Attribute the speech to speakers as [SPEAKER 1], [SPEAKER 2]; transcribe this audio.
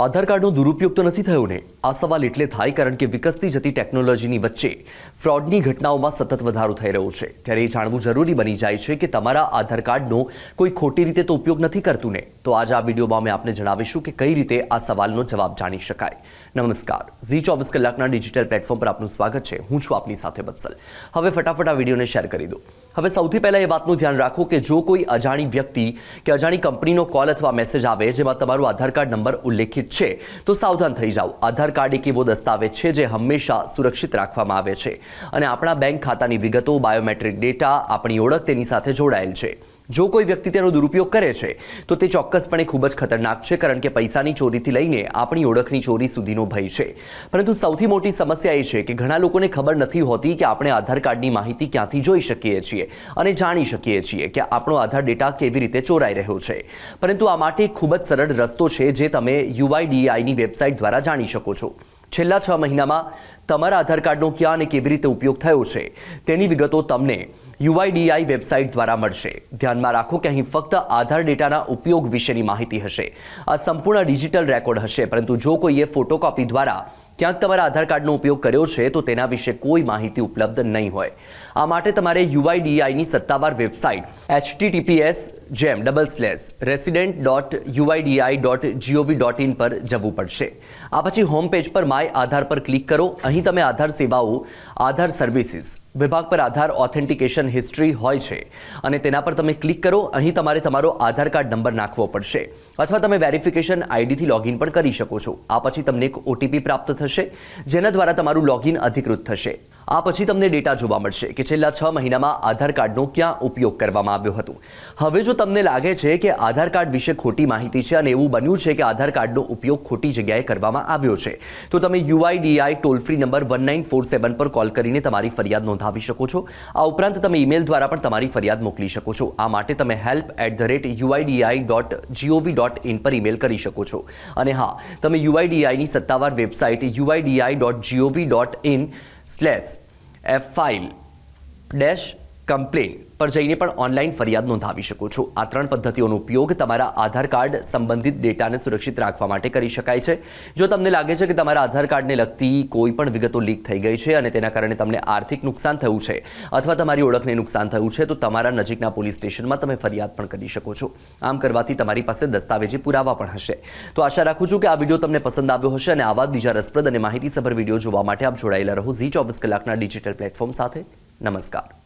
[SPEAKER 1] આધાર કાર્ડનો દુરુપયોગ તો નથી થયો ને? આ સવાલ એટલે થાય કારણ કે વિકસતી જતી ટેકનોલોજીની વચ્ચે ફ્રોડની ઘટનાઓમાં સતત વધારો થઈ રહ્યો છે. ત્યારે એ જાણવું જરૂરી બની જાય છે કે તમારા આધાર કાર્ડનો કોઈ ખોટી રીતે તો ઉપયોગ નથી કરતું ને? તો આજે આ વિડીયોમાં અમે આપને જણાવીશું કે કઈ રીતે આ સવાલનો જવાબ જાણી શકાય. નમસ્કાર. ઝી ચોવીસ કલાકના ડિજિટલ પ્લેટફોર્મ પર આપનું સ્વાગત છે. હું છું આપની સાથે બત્સલ. હવે ફટાફટ આ વિડીયોને શેર કરી દો. હવે સૌથી પહેલાં એ વાતનું ધ્યાન રાખો કે જો કોઈ અજાણી વ્યક્તિ કે અજાણી કંપનીનો કોલ અથવા મેસેજ આવે, જેમાં તમારું આધાર કાર્ડ નંબર ઉલ્લેખિત છે, તો સાવધાન થઈ જાઓ. આધાર કાર્ડ એક એવો દસ્તાવેજ છે જે હંમેશા સુરક્ષિત રાખવામાં આવે છે. અને આપણા બેંક ખાતાની વિગતો બાયોમેટ્રિક ડેટા આપણી ઓળખ તેની સાથે જોડાયેલ છે. જો કોઈ વ્યક્તિ તેનો દુરુપયોગ કરે છે, તો તે ચોક્કસપણે ખૂબ જ ખતરનાક છે, કારણ કે પૈસાની ચોરીથી લઈને આપણી ઓળખની ચોરી સુધીનો ભય છે. પરંતુ સૌથી મોટી સમસ્યા એ છે કે ઘણા લોકોને ખબર નથી હોતી કે આપણે આધાર કાર્ડની માહિતી ક્યાંથી જોઈ શકીએ છીએ અને જાણી શકીએ છીએ કે આપણો આધાર ડેટા કેવી રીતે ચોરાઈ રહ્યો છે. પરંતુ આ માટે ખૂબ જ સરળ રસ્તો છે જે તમે યુઆઈડીઆઈની વેબસાઇટ દ્વારા જાણી શકો છો. છેલ્લા છ મહિનામાં તમારા આધાર કાર્ડનો ક્યાં અને કેવી રીતે ઉપયોગ થયો છે, તેની વિગતો તમને યુઆઈડીઆઈ વેબસાઇટ દ્વારા મળશે. ધ્યાનમાં રાખો કે અહીં ફક્ત આધાર ડેટાના ઉપયોગ વિશેની માહિતી હશે. આ સંપૂર્ણ ડિજિટલ રેકોર્ડ હશે, પરંતુ જો કોઈએ ફોટોકોપી દ્વારા ક્યાંક તમારા આધાર કાર્ડનો ઉપયોગ કર્યો છે, તો તેના વિશે કોઈ માહિતી ઉપલબ્ધ નહીં હોય. આ માટે તમારે યુઆઈડીઆઈની સત્તાવાર વેબસાઇટ એચટીટીપીએસ જેમ double slash resident dot UIDAI dot GOV dot in પર જવું પડશે. આ પછી હોમ પેજ પર માય આધાર પર ક્લિક કરો. અહીં તમે આધાર સેવાઓ, આધાર સર્વિસીસ વિભાગ પર આધાર ઓથેન્ટિકેશન હિસ્ટ્રી હોય છે. અને તેના પર તમે ક્લિક કરો. અહીં તમારે તમારો આધાર કાર્ડ નંબર નાખવો પડશે. અથવા તમે વેરિફિકેશન આઈડીથી લોગિન પણ કરી શકો છો. આ પછી તમને એક ઓટીપી પ્રાપ્ત થશે, જેના દ્વારા તમારું લોગિન અધિકૃત થશે. આ પછી તમને ડેટા જોવા મળશે કે છેલ્લા છ મહિનામાં આધાર કાર્ડનો ક્યાં ઉપયોગ કરવામાં આવ્યો હતો. હવે જો તમને લાગે છે કે આધાર કાર્ડ વિશે ખોટી માહિતી છે અને એવું બન્યું છે કે આધાર કાર્ડનો ઉપયોગ ખોટી જગ્યાએ કરવામાં આવ્યો છે, તો તમે UIDAI toll free number one nine four seven પર કોલ કરીને તમારી ફરિયાદ નોંધાવી શકો છો. આ ઉપરાંત તમે ઈમેલ દ્વારા પણ તમારી ફરિયાદ મોકલી શકો છો. આ માટે તમે help at the rate UIDAI dot GOV dot in પર ઈમેલ કરી શકો છો. અને હા, તમે યુઆઈડીઆઈની સત્તાવાર website UIDAI dot GOV dot in slash f file dash complain પર જઈને પણ ઓનલાઈન ફરિયાદ નોંધાવી શકો છો. આ ત્રણ પદ્ધતિઓનો ઉપયોગ તમારા આધાર કાર્ડ સંબંધિત ડેટાને સુરક્ષિત રાખવા માટે કરી શકાય છે. જો તમને લાગે છે કે તમારા આધાર કાર્ડને લગતી કોઈ પણ વિગતો લીક થઈ ગઈ છે અને તેના કારણે તમને આર્થિક નુકસાન થયું છે અથવા તમારી ઓળખને નુકસાન થયું છે, તો તમારા નજીકના પોલીસ સ્ટેશનમાં તમે ફરિયાદ પણ કરી શકો છો. આમ કરવાથી તમારી પાસે દસ્તાવેજી પુરાવા પણ હશે. તો આશા રાખું છું કે આ વીડિયો તમને પસંદ આવ્યો હશે અને આવા બીજા રસપ્રદ અને માહિતીસભર વીડિયો જોવા માટે આપ જોડાયેલા રહો ઝી ચોવીસ કલાકના ડિજિટલ પ્લેટફોર્મ સાથે. નમસ્કાર.